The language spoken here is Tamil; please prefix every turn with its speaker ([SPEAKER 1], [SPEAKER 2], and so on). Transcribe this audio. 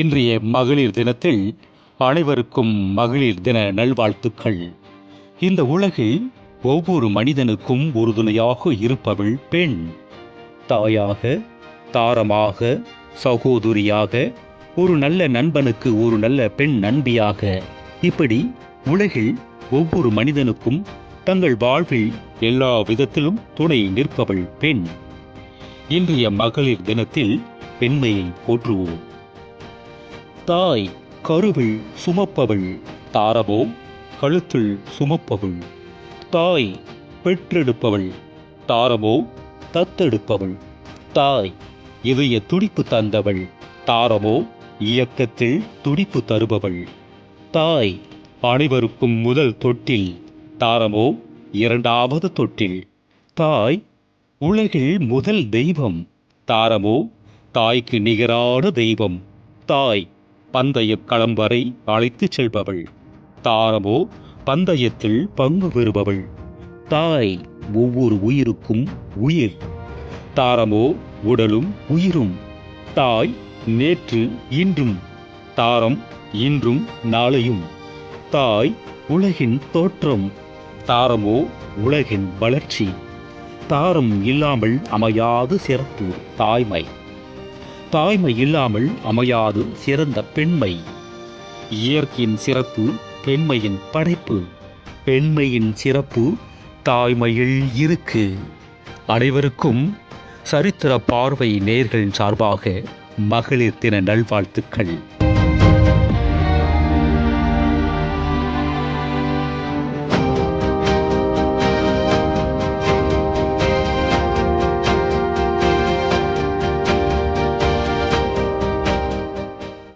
[SPEAKER 1] இன்றைய மகளிர் தினத்தில் அனைவருக்கும் மகளிர் தின நல்வாழ்த்துக்கள். இந்த உலகில் ஒவ்வொரு மனிதனுக்கும் உறுதுணையாக இருப்பவள் பெண். தாயாக தாரமாக சகோதரியாக ஒரு நல்ல நண்பனுக்கு ஒரு நல்ல பெண் நண்பியாக. இப்படி உலகில் ஒவ்வொரு மனிதனுக்கும் தங்கள் வாழ்வில் எல்லா விதத்திலும் துணை நிற்பவள் பெண். இன்றைய மகளிர் தினத்தில் பெண்மையை போற்றுவோம். தாய் கருவில் சுமப்பவள் தாரவோ கழுத்தில் சுமப்பவள். தாய் பெற்றெடுப்பவள் தாரமோ தத்தெடுப்பவள். தாய் இதய துடிப்பு தந்தவள் தாரமோ இயக்கத்தில் துடிப்பு தருபவள். தாய் அனைவருக்கும் முதல் தொட்டில் தாரமோ இரண்டாவது தொட்டில். தாய் உலகில் முதல் தெய்வம் தாரமோ தாய்க்கு நிகரான தெய்வம். தாய் பந்தய களம் வரை அழைத்துச் செல்பவள். தாரமோ பந்தயத்தில் பங்கு பெறுபவள். தாய் ஒவ்வொரு உயிருக்கும் உயிர். தாரமோ உடலும் உயிரும். தாய் நேற்று இன்றும். தாரம் இன்றும் நாளையும். தாய் உலகின் தோற்றம். தாரமோ உலகின் வளர்ச்சி. தாரம் இல்லாமல் அமையாது சிறப்பு தாய்மை. தாய்மை இல்லாமல் அமையாது சிறந்த பெண்மை. இயற்கையின் சிறப்பு பெண்மையின் படைப்பு. பெண்மையின் சிறப்பு தாய்மையில் இருக்கு. அனைவருக்கும் சரித்திர பார்வை நேர்கள் சார்பாக மகளிர் தின நல்வாழ்த்துக்கள்.